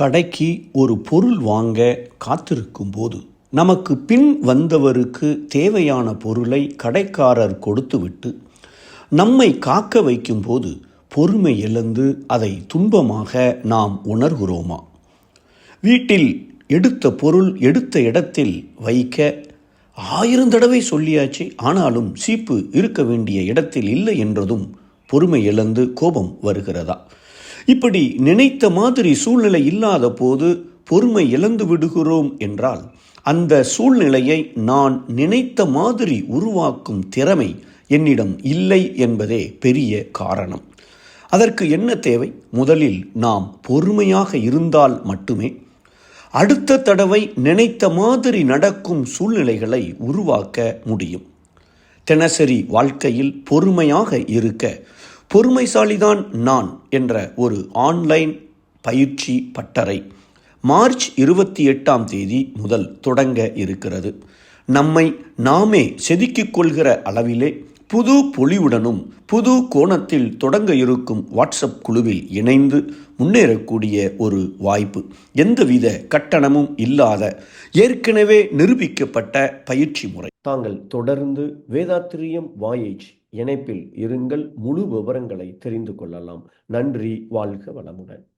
கடைக்கு ஒரு பொருள் வாங்க காத்திருக்கும் போது நமக்கு பின் வந்தவருக்கு தேவையான பொருளை கடைக்காரர் கொடுத்துவிட்டு நம்மை காக்க வைக்கும்போது பொறுமை இழந்து அதை துன்பமாக நாம் உணர்கிறோமா? வீட்டில் எடுத்த பொருள் எடுத்த இடத்தில் வைக்க ஆயிரம் தடவை சொல்லியாச்சு. ஆனாலும் சீப்பு இருக்க வேண்டிய இடத்தில் இல்லை என்றதும் பொறுமை இழந்து கோபம் வருகிறதா? இப்படி நினைத்த மாதிரி சூழ்நிலை இல்லாத போது பொறுமை இழந்து விடுகிறோம் என்றால் அந்த சூழ்நிலையை நான் நினைத்த மாதிரி உருவாக்கும் திறமை என்னிடம் இல்லை என்பதே பெரிய காரணம். அதற்கு என்ன தேவை? முதலில் நாம் பொறுமையாக இருந்தால் மட்டுமே அடுத்த தடவை நினைத்த மாதிரி நடக்கும் சூழ்நிலைகளை உருவாக்க முடியும். தினசரி வாழ்க்கையில் பொறுமையாக இருக்க பொறுமைசாலிதான் நான் என்ற ஒரு ஆன்லைன் பயிற்சி பட்டறை மார்ச் இருபத்தி எட்டாம் தேதி முதல் தொடங்க இருக்கிறது. நம்மை நாமே செதுக்கிக் கொள்கிற அளவிலே புது பொலிவுடனும் புது கோணத்தில் தொடங்க இருக்கும் வாட்ஸ்அப் குழுவில் இணைந்து முன்னேறக்கூடிய ஒரு வாய்ப்பு. எந்தவித கட்டணமும் இல்லாத ஏற்கனவே நிரூபிக்கப்பட்ட பயிற்சி முறை. தாங்கள் தொடர்ந்து வேதாத்திரியம் வாயேஜ் இணைப்பில் இருங்கள். முழு விவரங்களை தெரிந்து கொள்ளலாம். நன்றி. வாழ்க வளமுடன்.